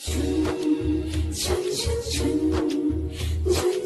春，春，春，春。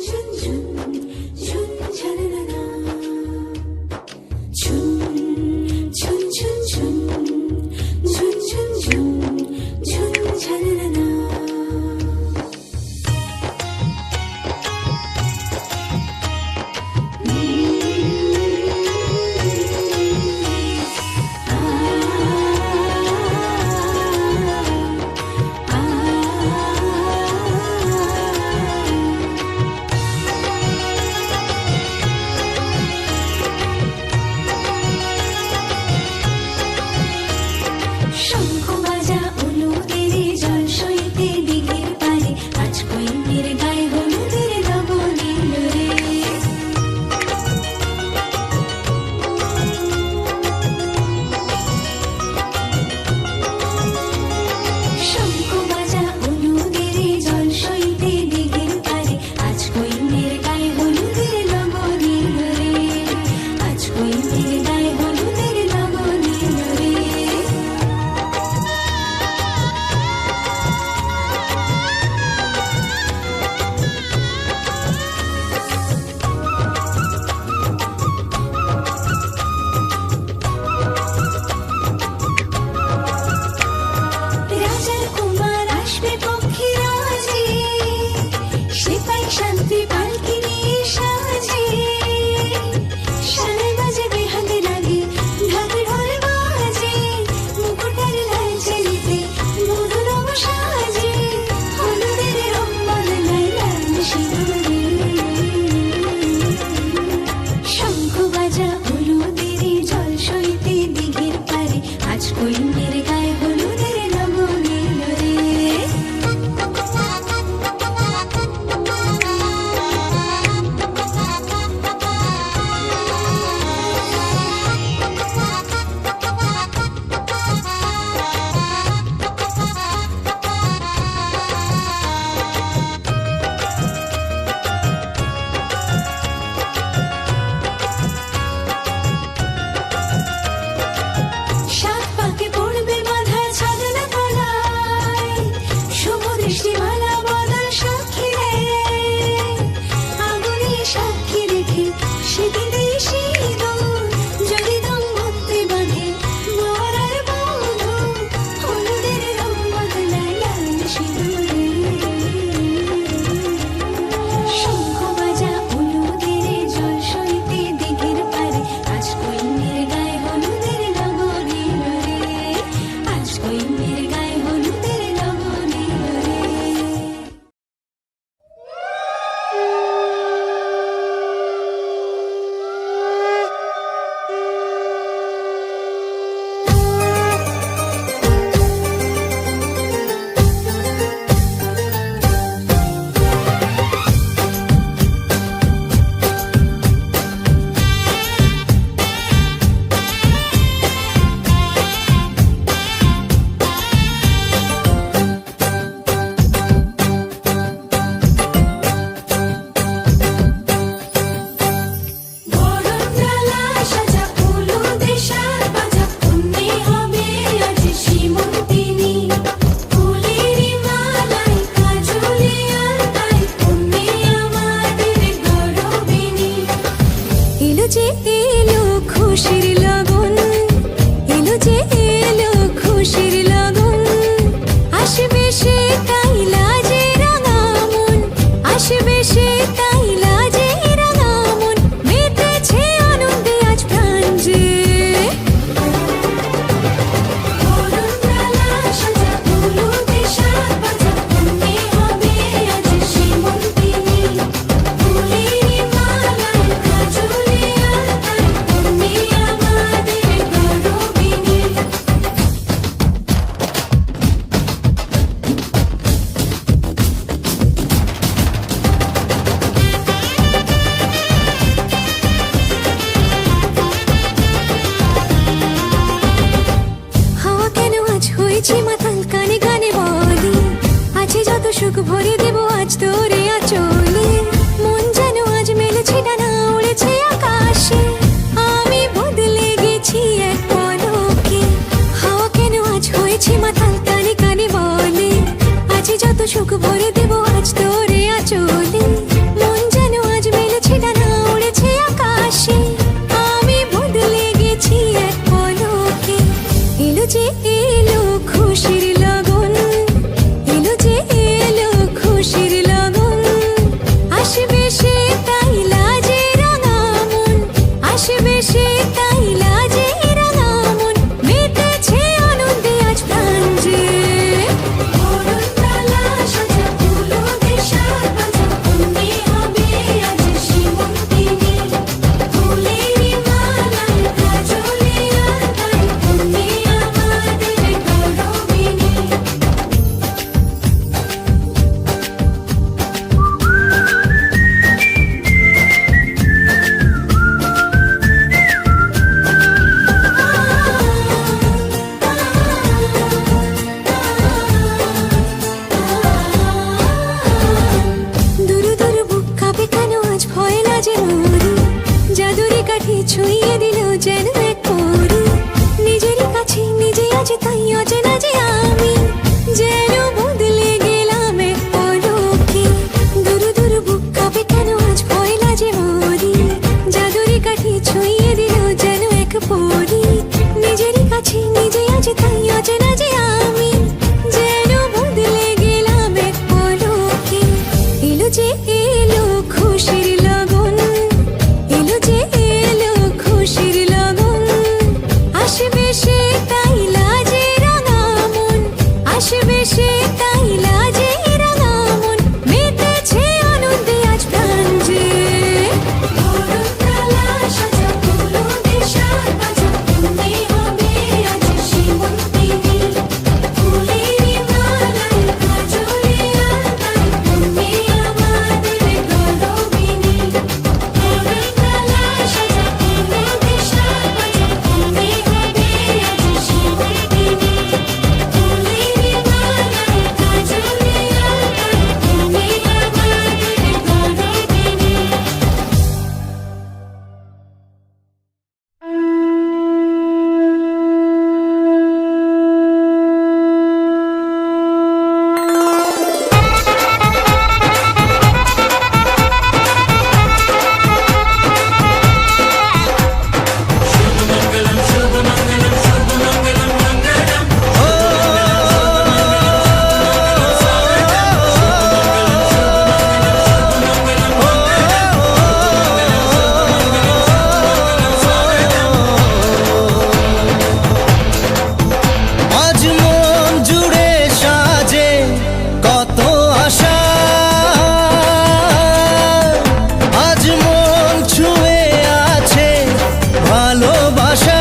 ভালোবাসা।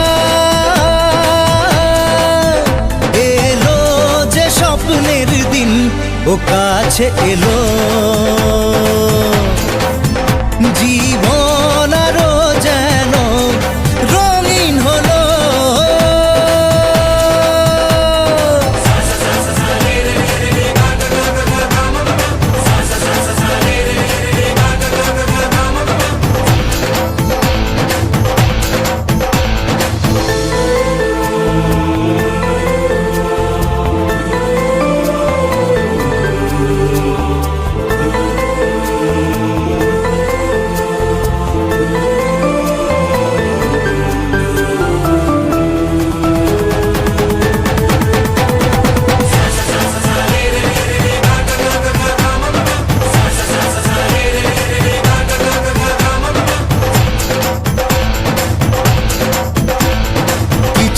এলো যে স্বপ্নের দিন ও কাছে এলো।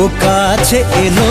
ও কাছে এলো।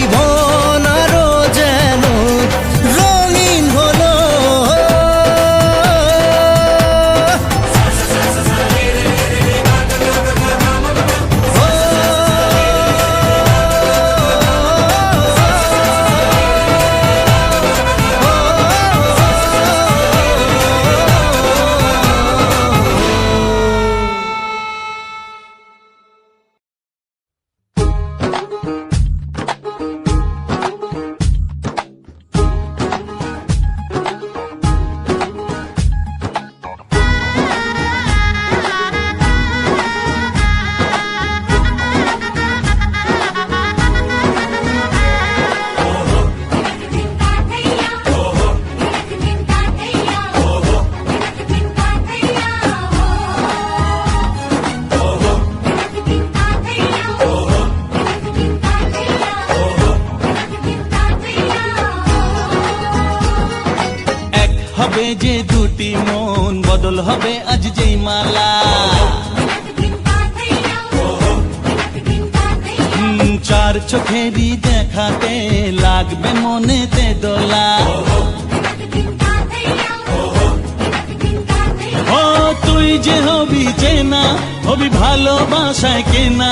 হবে যে দুটি মন, বদল হবে আজ যেই মালা। চার চোখেরই দেখাতে লাগবে মনেতে দোলা। ও, তুই যে হবি চেনা হবি ভালোবাসায় কেনা।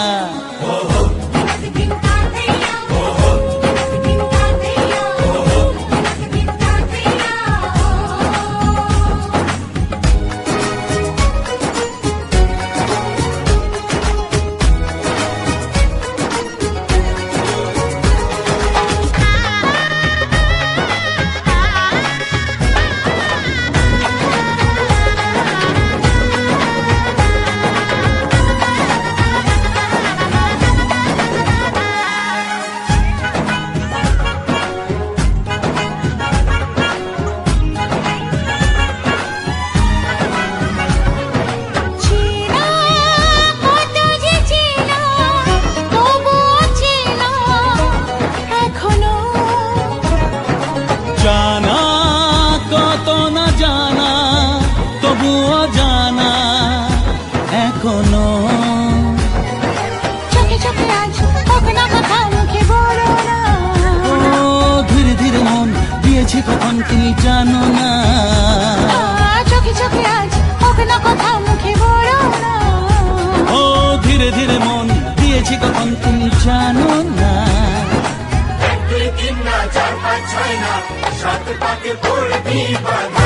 জানো না। চোখে চোখে আজ হোক না কথা মুখে বলো না। ও ধীরে ধীরে মন দিয়েছি কখন তুমি জানো না। সাত পাকে পড়বি বাধা